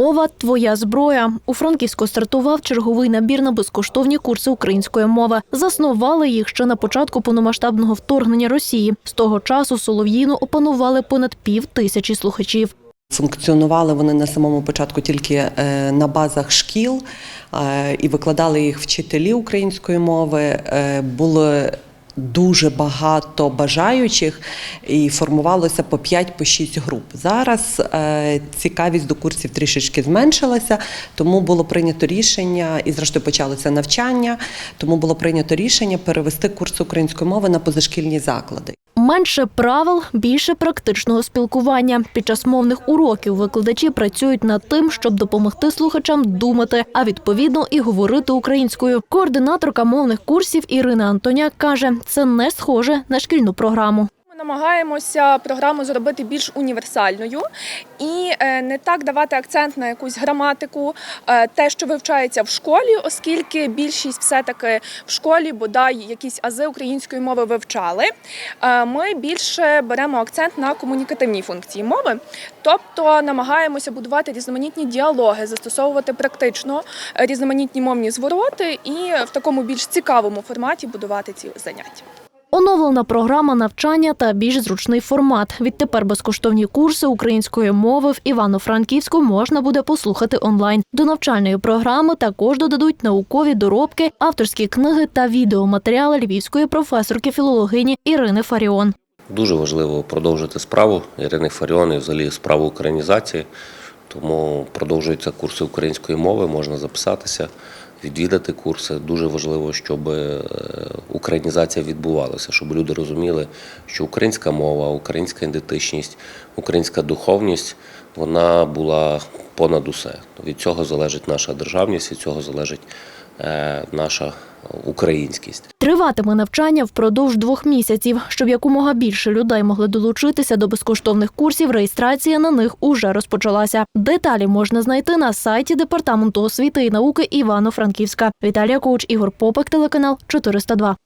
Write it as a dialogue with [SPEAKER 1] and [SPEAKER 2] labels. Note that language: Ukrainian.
[SPEAKER 1] Мова твоя зброя. У Франківську стартував черговий набір на безкоштовні курси української мови. Заснували їх ще на початку повномасштабного вторгнення Росії. З того часу солов'їну опанували понад пів тисячі слухачів.
[SPEAKER 2] Функціонували вони на самому початку тільки е, на базах шкіл е, і викладали їх вчителі української мови. Е, Було дуже багато бажаючих і формувалося по 5-6 груп. Зараз е, цікавість до курсів трішечки зменшилася, тому було прийнято рішення, і зрештою почалося навчання, тому було прийнято рішення перевести курс української мови на позашкільні заклади.
[SPEAKER 1] Менше правил, більше практичного спілкування. Під час мовних уроків викладачі працюють над тим, щоб допомогти слухачам думати, а відповідно і говорити українською. Координаторка мовних курсів Ірина Антоняк каже, це не схоже на шкільну програму.
[SPEAKER 3] Намагаємося програму зробити більш універсальною і е, не так давати акцент на якусь граматику, е, те, що вивчається в школі, оскільки більшість все-таки в школі бодай якісь ази української мови вивчали. Е, Ми більше беремо акцент на комунікативній функції мови, тобто намагаємося будувати різноманітні діалоги, застосовувати практично різноманітні мовні звороти і в такому більш цікавому форматі будувати ці заняття.
[SPEAKER 1] Оновлена програма навчання та більш зручний формат. Відтепер безкоштовні курси української мови в Івано-Франківську можна буде послухати онлайн. До навчальної програми також додадуть наукові доробки, авторські книги та відеоматеріали львівської професорки філологині Ірини Фаріон.
[SPEAKER 4] Дуже важливо продовжити справу Ірини Фаріон і взагалі справу українізації. Тому продовжуються курси української мови, можна записатися, відвідати курси. Дуже важливо, щоб е, українізація відбувалася, щоб люди розуміли, що українська мова, українська ідентичність, українська духовність вона була понад усе. Від цього залежить наша державність, від цього залежить е, наша українськість.
[SPEAKER 1] Триватиме навчання впродовж двох місяців. Щоб якомога більше людей могли долучитися до безкоштовних курсів, реєстрація на них уже розпочалася. Деталі можна знайти на сайті Департаменту освіти і науки Івано-Франківська. Віталія Коуч, Ігор Попик, телеканал 402.